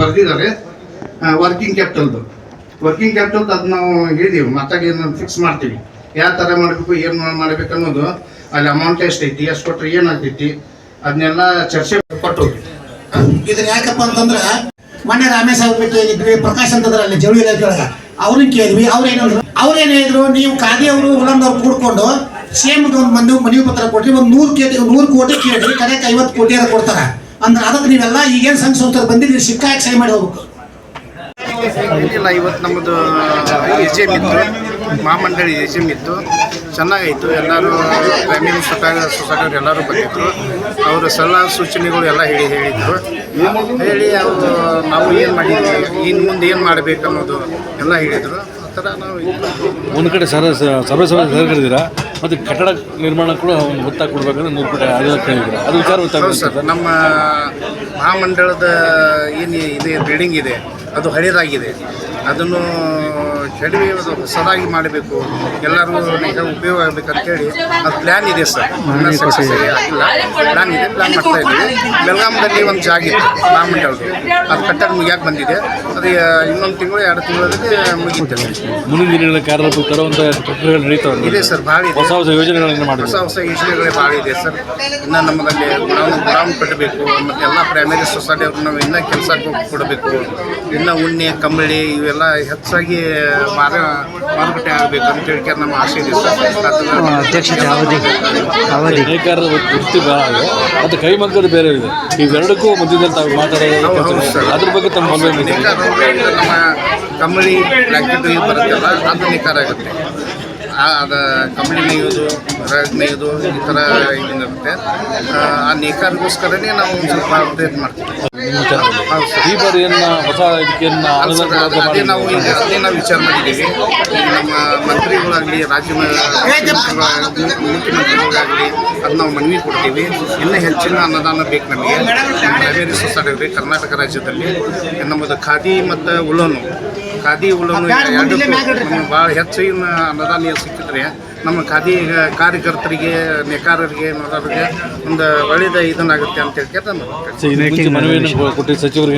ಬರೆದಿದ್ದಾರೆ. Working ಕ್ಯಾಪಿಟಲ್ದು working capital ಅದು ನಾವು ಹೇಳಿದೀವಿ. ಮತ್ತಾಗ ಏನು ಫಿಕ್ಸ್ ಮಾಡ್ತೀವಿ. ಯಾವ ಥರ ಮಾಡಬೇಕು, ಏನು ಮಾಡಬೇಕು ಅನ್ನೋದು ಅಲ್ಲಿ ಅಮೌಂಟ್ ಎಷ್ಟೈತಿ ಎಷ್ಟು ಕೊಟ್ಟರೆ ಏನಾಗ್ತೈತಿ ಅದನ್ನೆಲ್ಲ ಚರ್ಚೆ ಕೊಟ್ಟು ಇದನ್ನ ಯಾಕಪ್ಪ ಅಂತಂದ್ರೆ, ಮೊನ್ನೆ ರಾಮೇಶ್ ಅವ್ರ ಕೇಳಿದ್ವಿ ಪ್ರಕಾಶ್ ಅಂತಂದ್ರೆ ಅಲ್ಲಿ ಜವಳಿ ಇಲಾಖೆ ಒಳಗೆ. ಅವ್ರನ್ನ ಕೇಳಿದ್ವಿ ಅವ್ರೇನು ಅವ್ರೇನು ಹೇಳಿದ್ರು? ನೀವು ಖಾದಿ ಅವರು ಹುಲಂದವ್ರು ಕೂಡ್ಕೊಂಡು ಸೇಮ್ ಒಂದು ಮಂದಿ ಮನವಿ ಪತ್ರ ಕೊಟ್ರಿ, ಒಂದು ನೂರು ಕೋಟಿ ನೂರು ಕೋಟಿ ಕೇಳಿ ಕಡೆಗೆ ಐವತ್ತು ಕೋಟಿ ಕೊಡ್ತಾರ. ಅಂದ್ರೆ ಅದಕ್ಕೆ ನೀವೆಲ್ಲ ಈಗೇನು ಸಂಘ ಸಂಸ್ಥೆ ಬಂದಿದ್ರಿ ಸಿಕ್ಕ ಹಾಕಿ ಸಹಿ ಮಾಡಿ ಹೋಗ್ಬೇಕು. ಇಲ್ಲ ಇವತ್ತು ನಮ್ಮದು ಎಸ್ ಎಂ ಇತ್ತು. ಮಹಾಮಂಡಳಿ ಎಸ್ ಎಂ ಇತ್ತು. ಚೆನ್ನಾಗಾಯಿತು ಎಲ್ಲರೂ ಗ್ರಾಮೀಣ ಸೊಸೈಟಿಯವ್ರು ಎಲ್ಲರೂ ಬಂದಿದ್ರು. ಅವರ ಸಲಹಾ ಸೂಚನೆಗಳು ಎಲ್ಲ ಹೇಳಿ ಹೇಳಿದ್ರು. ಹೇಳಿ ಅವರು ನಾವು ಏನು ಮಾಡಿದ್ವಿ ಇನ್ನು ಮುಂದೆ ಏನು ಮಾಡಬೇಕು ಅನ್ನೋದು ಎಲ್ಲ ಹೇಳಿದರು. ಥರ ನಾವು. ಒಂದು ಕಡೆ ಸರ ಸಭೆ ಸಭೆ ಸೇರ್ಕೊಂಡಿದ್ದೀರಾ ಮತ್ತು ಕಟ್ಟಡ ನಿರ್ಮಾಣ ಕೂಡ ಒಂದು ಒತ್ತಾಗ ಕೊಡ್ಬೇಕಂದ್ರೆ ನೂರು ಕೋಟಿ ಅದು ಕೇಳಿದ್ರೆ. ಅದು ವಿಚಾರ ಗೊತ್ತಾಗ ಸರ್. ನಮ್ಮ ಮಹಾಮಂಡಳದ ಏನು ಇದೆ ಬಿಲ್ಡಿಂಗ್ ಇದೆ ಅದು ಹಳೇದಾಗಿದೆ. ಅದನ್ನು ಕೆಡವಿ ಅದು ಹೊಸದಾಗಿ ಮಾಡಬೇಕು. ಎಲ್ಲರೂ ನಿಜ ಉಪಯೋಗ ಆಗಬೇಕಂತೇಳಿ ಅದು ಪ್ಲ್ಯಾನ್ ಇದೆ ಸರ್. ಸಕ್ಸಸ್ ಆಗಿಲ್ಲ. ಪ್ಲ್ಯಾನ್ ಇದೆ. ಪ್ಲ್ಯಾನ್ ಮಾಡ್ತಾ ಇದ್ದೀವಿ. ಬೆಳಗಾಮದಲ್ಲಿ ಒಂದು ಜಾಗ ಇದೆ ಮಹಾಮಂಡಳದ್ದು ಅದು ಕಟ್ಟಡ ಮುಗಿಯಾಕೆ ಬಂದಿದೆ. ಅದು ಇನ್ನೊಂದು ತಿಂಗಳು ಎರಡು ತಿಂಗಳಲ್ಲಿ ಮುಗಿಯುತ್ತೆ. ಮುಂದಿನ ದಿನಗಳ ಕಾರ್ಯದಲ್ಲಿ ತರುವಂಥ ಪ್ರಕ್ರಿಯೆಗಳು ನಡೀತಾವೆ ಇದೆ ಸರ್ ಭಾಳ ಇದೆ. ಹೊಸ ಹೊಸ ಯೋಜನೆಗಳನ್ನು ಹೊಸ ಮಾಡಿದ್ರು. ಹೊಸ ಯೋಜನೆಗಳೇ ಭಾಳ ಇದೆ ಸರ್. ಇನ್ನು ನಮ್ಮದಲ್ಲಿ ನಾವು ಗ್ರಾಮ ಕಟ್ಟಬೇಕು. ಮತ್ತು ಎಲ್ಲ ಪ್ರೈಮರಿ ಸೊಸೈಟಿ ಅವ್ರಿಗೆ ನಾವು ಇನ್ನೂ ಕೆಲಸ ಕೊಡಬೇಕು ಇನ್ನು ಉಣ್ಣೆ ಕಂಬಳಿ ಇವೆಲ್ಲ ಹೆಚ್ಚಾಗಿ ಮಾರ ಮಾರುಕಟ್ಟೆ ಆಗಬೇಕು ಅಂತ ಹೇಳಿ ನಮ್ಮ ಆಸೆ ಇದೆ ಅಧ್ಯಕ್ಷತೆ ಅವಧಿ ಅವಧಿ ನೇಕಾರರ ವೃತ್ತಿ ಭಾಳ ಇದೆ ಮತ್ತು ಕೈಮಗ್ಗದ ಬೇರೆ ಇದೆ. ಇವೆರಡಕ್ಕೂ ಮಧ್ಯದಲ್ಲಿ ತಾವು ಮಾತಾಡೋದು. ಅದ್ರ ಬಗ್ಗೆ ತಮ್ಮ ಮನವಿ ನಮ್ಮ ಕಂಬಳಿ ಬ್ಲ್ಯಾಂಕೆಟ್ ಇದು ಬರುತ್ತಲ್ಲ ಅದು ನೇಕಾರ ಆಗುತ್ತೆ. ಆ ಅದು ಕಂಬಳಿ ಮೇಯೋದು ರಗ್ ನೇಯೋದು ಈ ಥರ ಇದಿರುತ್ತೆ ಆ, ಆ ನೇಕಾರಿಗೋಸ್ಕರನೇ ನಾವು ಒಂದು ಸ್ವಲ್ಪ ಪ್ರಯತ್ನ ಮಾಡ್ತೀವಿ. ಹೌದು ಸರ್ ಈ ಬಾರಿ ಏನ ಹೊಸ ಇದಕ್ಕೆನ್ನ ಅಲ್ಲ ಸರ್, ಅನುದಾನ ಅದು- ಅದೇ ನಾವು ಈಗ ಅದೇ ನಾವು ವಿಚಾರ ಮಾಡಿದ್ದೀವಿ. ಈಗ ನಮ್ಮ ಮಂತ್ರಿಗಳಾಗಲಿ ರಾಜ್ಯ ಮ- ಮುಖ್ಯಮಂತ್ರಿಗಳಾಗ್ಲಿ- ಮುಖ್ಯಮಂತ್ರಿಗಳಾಗಲಿ ಅದು ನಾವು ಮನವಿ ಕೊಡ್ತೀವಿ. ಇನ್ನೂ ಹೆಚ್ಚಿನ ಅನುದಾನ ಬೇಕು ನಮಗೆ. ಹಾವೇರಿ ಸೊಸೈಟಿ ಕರ್ನಾಟಕ ರಾಜ್ಯದಲ್ಲಿ ನಮ್ಮದು ಖಾದಿ ಮತ್ತು ಉಲೋನು. ಖಾದಿ ಉಲೋನು ಎರಡಕ್ಕೂ ನಮಗೆ ಭಾಳ ಹೆಚ್ಚಿನ ಅನುದಾನ ಏನ್ ಸಿಕ್ಕಿದ್ರೆ ನಮ್ಮ ಖಾದಿ ಕಾರ್ಯಕರ್ತರಿಗೆ ನೇಕಾರರಿಗೆ ನೋಡೋರಿಗೆ ಒಂದು ಒಳ್ಳೆಯದ ಇದನ್ನಾಗುತ್ತೆ ಅಂತ ಹೇಳ್ಕೊಂಡು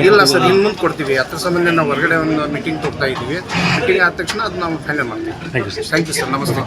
ಇಲ್ಲ ಸರ್ ಇನ್ನು ಮುಂದೆ ಕೊಡ್ತೀವಿ. ಅದ್ರ ಸಂಬಂಧ ನಾವು ಹೊರಗಡೆ ಒಂದು ಮೀಟಿಂಗ್ ಕೊಡ್ತಾ ಇದ್ದೀವಿ. ಮೀಟಿಂಗ್ ಆದ ತಕ್ಷಣ ಅದು ನಾವು ಫೈನಲ್ ಮಾಡ್ತೀವಿ. Thank you sir thank you sir ನಮಸ್ತೆ.